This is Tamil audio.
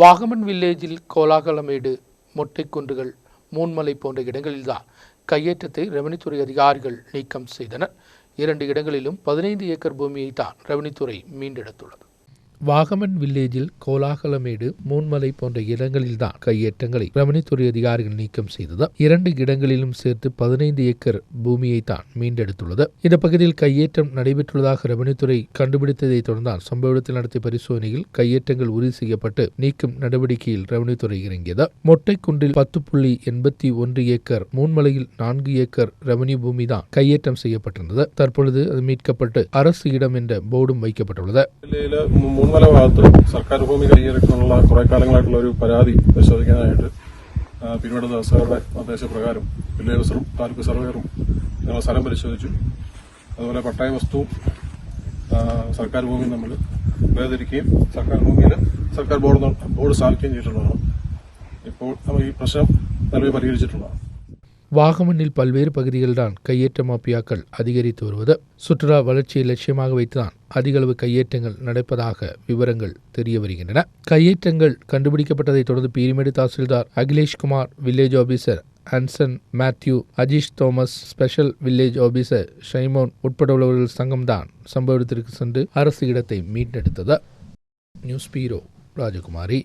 வாகமன் வில்லேஜில் கோலாகலமேடு மொட்டைக்குன்றுகள் மூன்மலை போன்ற இடங்களில்தான் கையேற்றத்தை ரெவன்யூத்துறை அதிகாரிகள் நீக்கம் செய்தனர். இரண்டு இடங்களிலும் பதினைந்து ஏக்கர் பூமியை தான் ரெவன்யூத்துறை மீண்டெடுத்துள்ளது. வாகமன் வில்லேஜில் கோலாகலமேடு மூன்மலை போன்ற இடங்களில்தான் கையேற்றங்களை ரமணித்துறை அதிகாரிகள் நீக்கம் செய்தது. இரண்டு இடங்களிலும் சேர்த்து பதினைந்து ஏக்கர் பூமியை தான் மீண்டெடுத்துள்ளது. இந்த பகுதியில் கையேற்றம் நடைபெற்றுள்ளதாக ரமணித்துறை கண்டுபிடித்ததைத் தொடர்ந்தால் சம்பவ இடத்தில் நடத்திய பரிசோதனையில் கையேற்றங்கள் உறுதி செய்யப்பட்டு நீக்கும் நடவடிக்கையில் ரமணித்துறை இறங்கியது. மொட்டைக்குன்றில் பத்து புள்ளி எண்பத்தி ஒன்று ஏக்கர் மூன்மலையில் நான்கு ஏக்கர் ரெவன்யூ பூமி தான் கையேற்றம் செய்யப்பட்டிருந்தது. தற்பொழுது அது மீட்கப்பட்டு அரசு இடம் என்ற போர்டும் வைக்கப்பட்டுள்ளது. ജില്ലയിലെ ഭാഗത്ത് സർക്കാർ ഭൂമി കൈയേറിക്കൊണ്ടുള്ള കുറെ കാലങ്ങളായിട്ടുള്ള ഒരു പരാതി പരിശോധിക്കാനായിട്ട് പിന്നീട് ദിവസങ്ങളുടെ നിർദ്ദേശപ്രകാരം വില്ലേജ് ഓഫീസറും താലൂക്ക് സർവേറും ഞങ്ങൾ സ്ഥലം പരിശോധിച്ചു. അതുപോലെ പട്ടായ വസ്തുവും സർക്കാർ ഭൂമിയും നമ്മൾ വേർതിരിക്കുകയും സർക്കാർ ഭൂമിയിൽ സർക്കാർ ബോർഡ് ബോർഡ് സ്ഥാപിക്കുകയും ചെയ്തിട്ടുള്ളതാണ്. ഇപ്പോൾ നമ്മൾ ഈ പ്രശ്നം നിലവിൽ പരിഹരിച്ചിട്ടുള്ളതാണ്. வாகமனில் பல்வேறு பகுதிகள்தான் கையேற்ற மாபியாக்கள் அதிகரித்து வருவது சுற்றுலா வளர்ச்சியை லட்சியமாக வைத்துதான் அதிகளவு கையேற்றங்கள் நடப்பதாக விவரங்கள் தெரிய வருகின்றன. கையேற்றங்கள் கண்டுபிடிக்கப்பட்டதைத் தொடர்ந்து Peermade tahsildar Akhileshkumar village officer Hanson Mathew Ajeesh Thomas special village officer Shaimon உட்பட உள்ளவர்கள் சங்கம்தான் சம்பவ இடத்திற்கு சென்று அரசு இடத்தை மீட்டெடுத்தது. நியூஸ் பீரோ ராஜகுமாரி.